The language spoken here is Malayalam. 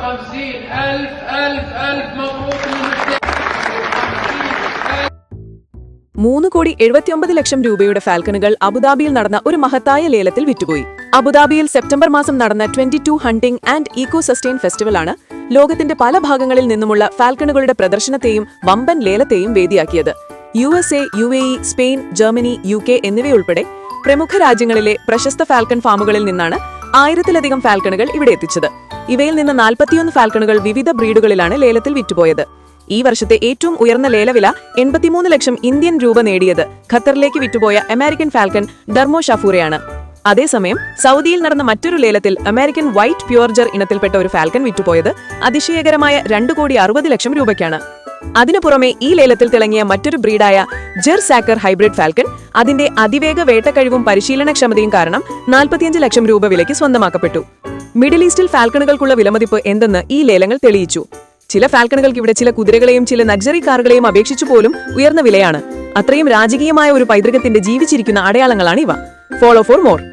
وخمسين ألف ألف ألف مبروك للمجتمع മൂന്ന് കോടി എഴുപത്തിയൊമ്പത് ലക്ഷം രൂപയുടെ ഫാൽക്കണുകൾ അബുദാബിയിൽ നടന്ന ഒരു മഹത്തായ ലേലത്തിൽ വിറ്റുപോയി അബുദാബിയിൽ സെപ്റ്റംബർ മാസം നടന്ന twenty two hunting and eco sustain ഫെസ്റ്റിവലാണ് ലോകത്തിന്റെ പല ഭാഗങ്ങളിൽ നിന്നുമുള്ള ഫാൽക്കണുകളുടെ പ്രദർശനത്തെയും വമ്പൻ ലേലത്തെയും വേദിയാക്കിയത് U S A U A E Spain Germany U K എന്നിവയുൾപ്പെടെ പ്രമുഖ രാജ്യങ്ങളിലെ പ്രശസ്ത ഫാൽക്കൺ ഫാമുകളിൽ നിന്നാണ് ആയിരത്തിലധികം ഫാൽക്കണുകൾ ഇവിടെ എത്തിച്ചത് ഇവയിൽ നിന്ന് നാൽപ്പത്തിയൊന്ന് ഫാൽക്കണുകൾ വിവിധ ബ്രീഡുകളിലാണ് ലേലത്തിൽ വിറ്റുപോയത്. ഈ വർഷത്തെ ഏറ്റവും ഉയർന്ന ലേലവില എൺപത്തിമൂന്ന് ലക്ഷം ഇന്ത്യൻ രൂപ നേടിയത് ഖത്തറിലേക്ക് വിറ്റുപോയ അമേരിക്കൻ ഫാൽക്കൺ ഡർമോ ഷഫൂറയാണ്. അതേസമയം സൗദിയിൽ നടന്ന മറ്റൊരു ലേലത്തിൽ അമേരിക്കൻ വൈറ്റ് പ്യുവർജർ ഇനത്തിൽപ്പെട്ട ഒരു ഫാൽക്കൺ വിറ്റുപോയത് അതിശയകരമായ രണ്ട് കോടി അറുപത് ലക്ഷം രൂപയ്ക്കാണ്. അതിനു പുറമെ ഈ ലേലത്തിൽ തിളങ്ങിയ മറ്റൊരു ബ്രീഡായ ജെർ സാക്കർ ഹൈബ്രിഡ് ഫാൽക്കൺ അതിന്റെ അതിവേഗ വേട്ടക്കഴിവും പരിശീലനക്ഷമതയും കാരണം നാൽപ്പത്തിയഞ്ച് ലക്ഷം രൂപ വിലയ്ക്ക് സ്വന്തമാക്കപ്പെട്ടു. മിഡിൽ ഈസ്റ്റിൽ ഫാൽക്കണുകൾക്കുള്ള വിലമതിപ്പ് എന്തെന്ന് ഈ ലേലങ്ങൾ തെളിയിച്ചു. ചില ഫാൽക്കണുകൾക്ക് ഇവിടെ ചില കുതിരകളെയും ചില ലക്സറി കാറുകളെയും അപേക്ഷിച്ചു പോലും ഉയർന്ന വിലയാണ്. അത്രയും രാജകീയമായ ഒരു പൈതൃകത്തിന്റെ ജീവിച്ചിരിക്കുന്ന അടയാളങ്ങളാണ് ഇവ ഫോളോ ഫോർ മോർ